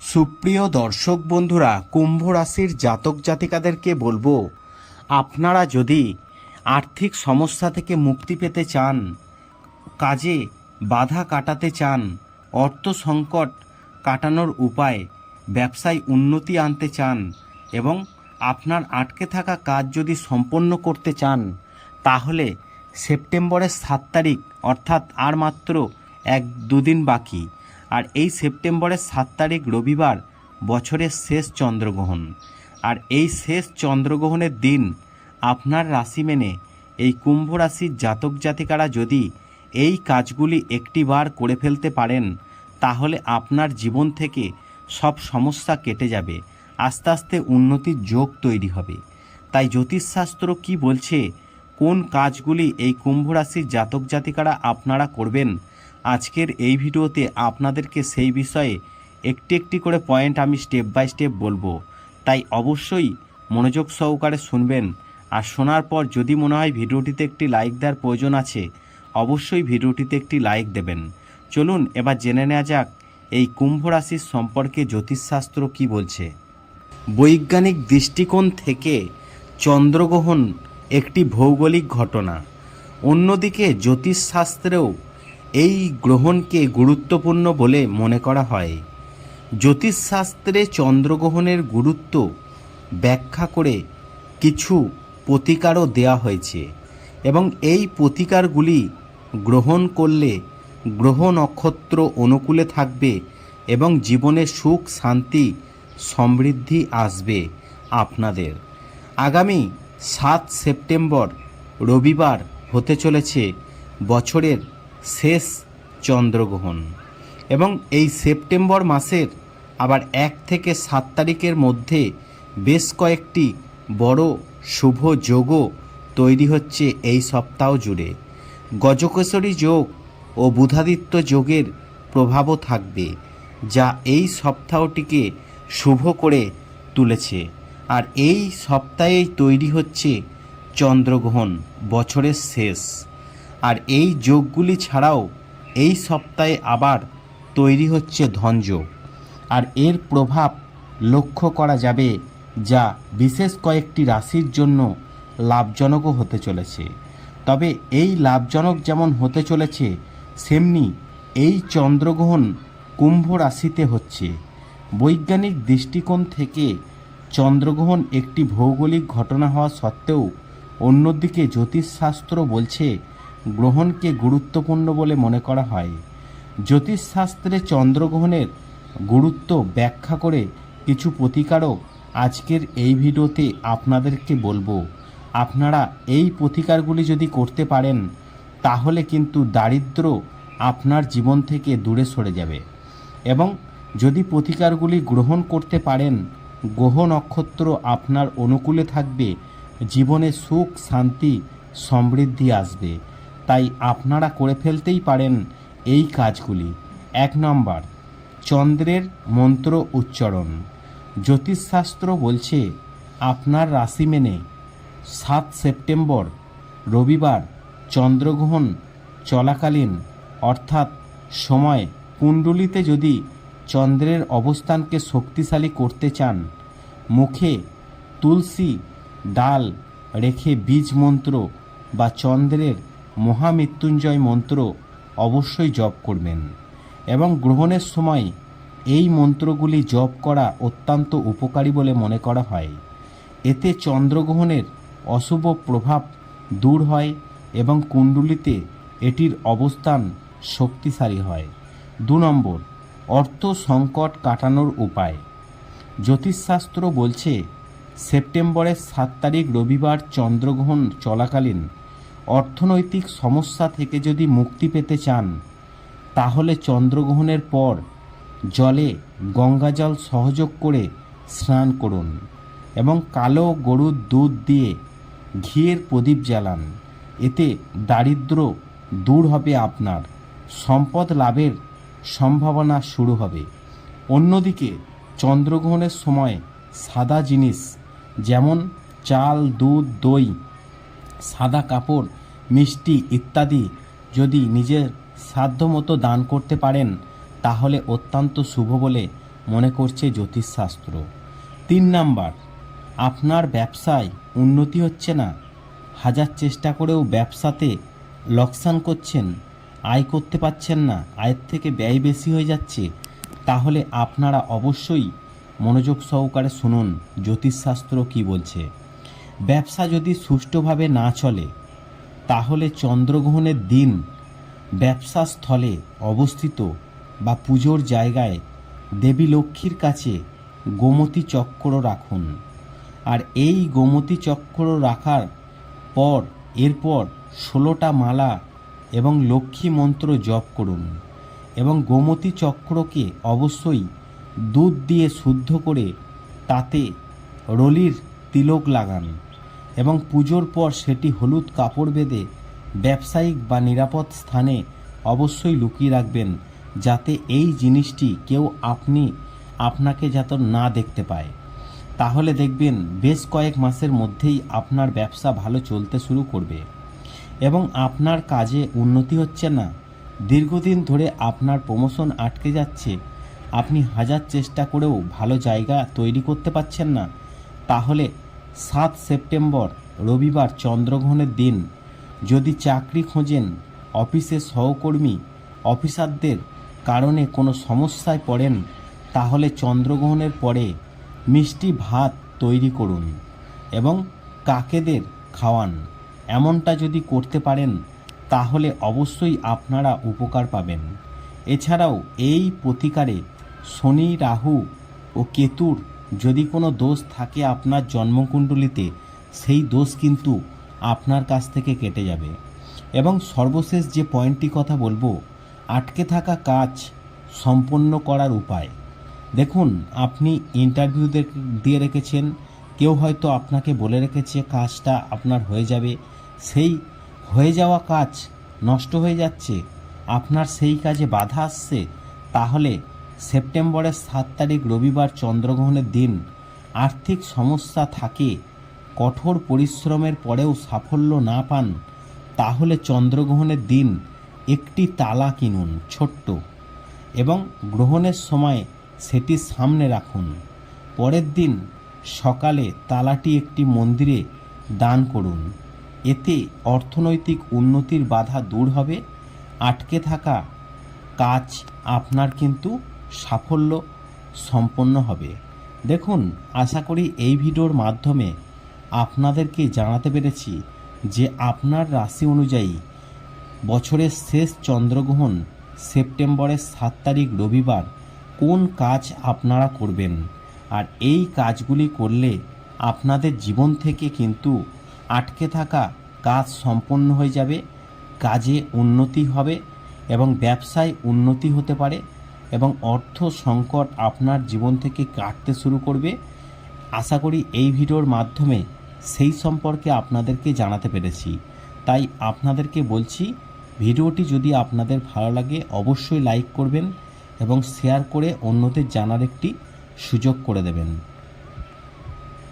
সুপ্রিয় দর্শক বন্ধুরা, কুম্ভ রাশির জাতক জাতিকাদেরকে বলব, আপনারা যদি আর্থিক সমস্যা থেকে মুক্তি পেতে চান, কাজে বাধা কাটাতে চান, অর্থ সংকট কাটানোর উপায়, ব্যবসায় উন্নতি আনতে চান এবং আপনার আটকে থাকা কাজ যদি সম্পন্ন করতে চান, তাহলে সেপ্টেম্বরের সাত তারিখ, অর্থাৎ আর মাত্র এক দুদিন বাকি। আর এই সেপ্টেম্বরের সাত তারিখ রবিবার বছরের শেষ চন্দ্রগ্রহণ। আর এই শেষ চন্দ্রগ্রহণের দিন আপনার রাশি মেনে এই কুম্ভ রাশির জাতক জাতিকারা যদি এই কাজগুলি একটিবার করে ফেলতে পারেন, তাহলে আপনার জীবন থেকে সব সমস্যা কেটে যাবে, আস্তে আস্তে উন্নতির যোগ তৈরি হবে। তাই জ্যোতিষশাস্ত্র কি বলছে? কোন কাজগুলি এই কুম্ভ রাশির জাতক জাতিকারা আপনারা করবেন? আজকের এই ভিডিওতে আপনাদেরকে সেই বিষয়ে একটি একটি করে পয়েন্ট আমি স্টেপ বাই স্টেপ বলব। তাই অবশ্যই মনোযোগ সহকারে শুনবেন। আর শোনার পর যদি মনে হয় ভিডিওটিতে একটি লাইক দেওয়ার প্রয়োজন আছে, অবশ্যই ভিডিওটিতে একটি লাইক দেবেন। চলুন এবার জেনে নেওয়া যাক, এই কুম্ভ রাশির সম্পর্কে জ্যোতিষশাস্ত্র কি বলছে? বৈজ্ঞানিক দৃষ্টিকোণ থেকে চন্দ্রগ্রহণ একটি ভৌগোলিক ঘটনা। অন্যদিকে জ্যোতিষশাস্ত্রেও এই গ্রহণকে গুরুত্বপূর্ণ বলে মনে করা হয়। জ্যোতিষশাস্ত্রে চন্দ্রগ্রহণের গুরুত্ব ব্যাখ্যা করে কিছু প্রতিকারও দেওয়া হয়েছে এবং এই প্রতিকারগুলি গ্রহণ করলে গ্রহ নক্ষত্র অনুকূলে থাকবে এবং জীবনে সুখ, শান্তি, সমৃদ্ধি আসবে আপনাদের। আগামী সাত সেপ্টেম্বর রবিবার হতে চলেছে বছরের শেষ চন্দ্রগ্রহণ। এবং এই সেপ্টেম্বর মাসের আবার এক থেকে সাত তারিখের মধ্যে বেশ কয়েকটি বড় শুভ যোগও তৈরি হচ্ছে এই সপ্তাহ জুড়ে। গজকেশরী যোগ ও বুধাদিত্য যোগের প্রভাবও থাকবে, যা এই সপ্তাহটিকে শুভ করে তুলেছে। আর এই সপ্তাহেই তৈরি হচ্ছে চন্দ্রগ্রহণ বছরের শেষ। আর এই যোগগুলি ছাড়াও এই সপ্তাহে আবার তৈরি হচ্ছে ধনযোগ। আর এর প্রভাব লক্ষ্য করা যাবে যা বিশেষ কয়েকটি রাশির জন্য লাভজনকও হতে চলেছে। তবে এই লাভজনক যেমন হতে চলেছে, সেমনি এই চন্দ্রগ্রহণ কুম্ভ রাশিতে হচ্ছে। বৈজ্ঞানিক দৃষ্টিকোণ থেকে চন্দ্রগ্রহণ একটি ভৌগোলিক ঘটনা হওয়া সত্ত্বেও অন্যদিকে জ্যোতিষশাস্ত্র বলছে গ্রহণকে গুরুত্বপূর্ণ বলে মনে করা হয়। জ্যোতিষশাস্ত্রে চন্দ্রগ্রহণের গুরুত্ব ব্যাখ্যা করে কিছু প্রতিকারও আজকের এই ভিডিওতে আপনাদেরকে বলব। আপনারা এই প্রতিকারগুলি যদি করতে পারেন, তাহলে কিন্তু দারিদ্র আপনার জীবন থেকে দূরে সরে যাবে। এবং যদি প্রতিকারগুলি গ্রহণ করতে পারেন, গ্রহ নক্ষত্র আপনার অনুকূলে থাকবে, জীবনে সুখ, শান্তি, সমৃদ্ধি আসবে। তাই আপনারা করে ফেলতেই পারেন এই কাজগুলি। এক নম্বর, চন্দ্রের মন্ত্র উচ্চারণ। জ্যোতিষশাস্ত্র বলছে, আপনার রাশি মেনে সাত সেপ্টেম্বর, রবিবার চন্দ্রগ্রহণ চলাকালীন, অর্থাৎ সময় কুণ্ডলিতে যদি চন্দ্রের অবস্থানকে শক্তিশালী করতে চান, মুখে তুলসী ডাল রেখে বীজ মন্ত্র বা চন্দ্রের মহামৃত্যুঞ্জয় মন্ত্র অবশ্যই জপ করবেন এবং গ্রহণের সময় এই মন্ত্রগুলি জপ করা অত্যন্ত উপকারী বলে মনে করা হয়। এতে চন্দ্রগ্রহণের অশুভ প্রভাব দূর হয় এবং কুণ্ডলিতে এটির অবস্থান শক্তিশালী হয়। দু নম্বর, অর্থ সংকট কাটানোর উপায়। জ্যোতিষশাস্ত্র বলছে, সেপ্টেম্বরের সাত তারিখ রবিবার চন্দ্রগ্রহণ চলাকালীন অর্থনৈতিক সমস্যা থেকে যদি মুক্তি পেতে চান, তাহলে চন্দ্রগ্রহণের পর জলে গঙ্গাজল সহযোগ করে স্নান করুন এবং কালো গরুর দুধ দিয়ে ঘিয়ের প্রদীপ জ্বালান। এতে দারিদ্র দূর হবে আপনার, সম্পদ লাভের সম্ভাবনা শুরু হবে। অন্যদিকে চন্দ্রগ্রহণের সময় সাদা জিনিস যেমন চাল, দুধ, দই সাদা কাপড়, মিষ্টি ইত্যাদি যদি নিজের সাধ্যমতো দান করতে পারেন, তাহলে অত্যন্ত শুভ বলে মনে করছে জ্যোতিষশাস্ত্র। তিন নাম্বার, আপনার ব্যবসায় উন্নতি হচ্ছে না। হাজার চেষ্টা করেও ব্যবসাতে লোকসান করছেন, আয় করতে পারছেন না, আয়ের থেকে ব্যয় বেশি হয়ে যাচ্ছে, তাহলে আপনারা অবশ্যই মনোযোগ সহকারে শুনুন জ্যোতিষশাস্ত্র কি বলছে। ব্যবসা যদি সুষ্ঠুভাবে না চলে, তাহলে চন্দ্রগ্রহণের দিন ব্যবসা স্থলে অবস্থিত বা পুজোর জায়গায় দেবী লক্ষ্মীর কাছে গোমতী চক্র রাখুন। আর এই গোমতী চক্র রাখার পর, এরপর ষোলোটা মালা এবং লক্ষ্মী মন্ত্র জপ করুন এবং গোমতী চক্রকে অবশ্যই দুধ দিয়ে শুদ্ধ করে তাতে রলির তিলক লাগান। এবং পুজোর পর সেটি হলুদ কাপড় বেঁধে ব্যবসায়িক বা নিরাপদ স্থানে অবশ্যই লুকিয়ে রাখবেন, যাতে এই জিনিসটি কেউ আপনি, আপনাকে যাতে না দেখতে পায়। তাহলে দেখবেন বেশ কয়েক মাসের মধ্যেই আপনার ব্যবসা ভালো চলতে শুরু করবে এবং আপনার কাজে উন্নতি হচ্ছে না। দীর্ঘদিন ধরে আপনার প্রমোশন আটকে যাচ্ছে, আপনি হাজার চেষ্টা করেও ভালো জায়গা তৈরি করতে পারছেন না। তাহলে সাত সেপ্টেম্বর, রবিবার চন্দ্রগ্রহণের দিন। যদি চাকরি খোঁজেন অফিসের সহকর্মী, অফিসারদের কারণে কোনো সমস্যায় পড়েন, তাহলে চন্দ্রগ্রহণের পরে মিষ্টি ভাত তৈরি করুন এবং কাকেদের খাওয়ান। এমনটা যদি করতে পারেন, তাহলে অবশ্যই আপনারা উপকার পাবেন। এছাড়াও এই প্রতিকারে শনি, রাহু ও কেতুর যদি কোনো দোষ থাকে আপনার জন্মকুণ্ডলিতে, সেই দোষ কিন্তু আপনার কাছ থেকে কেটে যাবে। এবং সর্বশেষ যে পয়েন্টটি কথা বলব, আটকে থাকা কাজ সম্পন্ন করার উপায়। দেখুন, আপনি ইন্টারভিউ দিয়ে রেখেছেন, কেউ হয়তো আপনাকে বলে রেখেছে কাজটা আপনার হয়ে যাবে। সেই হয়ে যাওয়া কাজ নষ্ট হয়ে যাচ্ছে, আপনার সেই কাজে বাধা আসছে, তাহলে সেপ্টেম্বরের সাত তারিখ রবিবার চন্দ্রগ্রহণের দিন আর্থিক সমস্যা থাকে, কঠোর পরিশ্রমের পরেও সাফল্য না পান, তাহলে চন্দ্রগ্রহণের দিন একটি তালা কিনুন, ছোট্ট, এবং গ্রহণের সময় সেটি সামনে রাখুন। পরের দিন সকালে তালাটি একটি মন্দিরে দান করুন। এতে অর্থনৈতিক উন্নতির বাধা দূর হবে, আটকে থাকা কাজ আপনার কিন্তু সাফল্য সম্পন্ন হবে। দেখুন, আশা করি এই ভিডিওর মাধ্যমে আপনাদেরকে জানাতে পেরেছি যে আপনার রাশি অনুযায়ী বছরের শেষ চন্দ্রগ্রহণ সেপ্টেম্বরের সাত তারিখ রবিবার কোন কাজ আপনারা করবেন? আর এই কাজগুলি করলে আপনাদের জীবন থেকে কিন্তু আটকে থাকা কাজ সম্পন্ন হয়ে যাবে, কাজে উন্নতি হবে এবং ব্যবসায় উন্নতি হতে পারে। এবং অর্থ সংকট আপনার জীবন থেকে কাটতে শুরু করবে। আশা করি এই ভিডিওর মাধ্যমে সেই সম্পর্কে আপনাদেরকে জানাতে পেরেছি। তাই আপনাদেরকে বলছি, ভিডিওটি যদি আপনাদের ভালো লাগে অবশ্যই লাইক করবেন এবং শেয়ার করে অন্যদের জানার একটি সুযোগ করে দেবেন।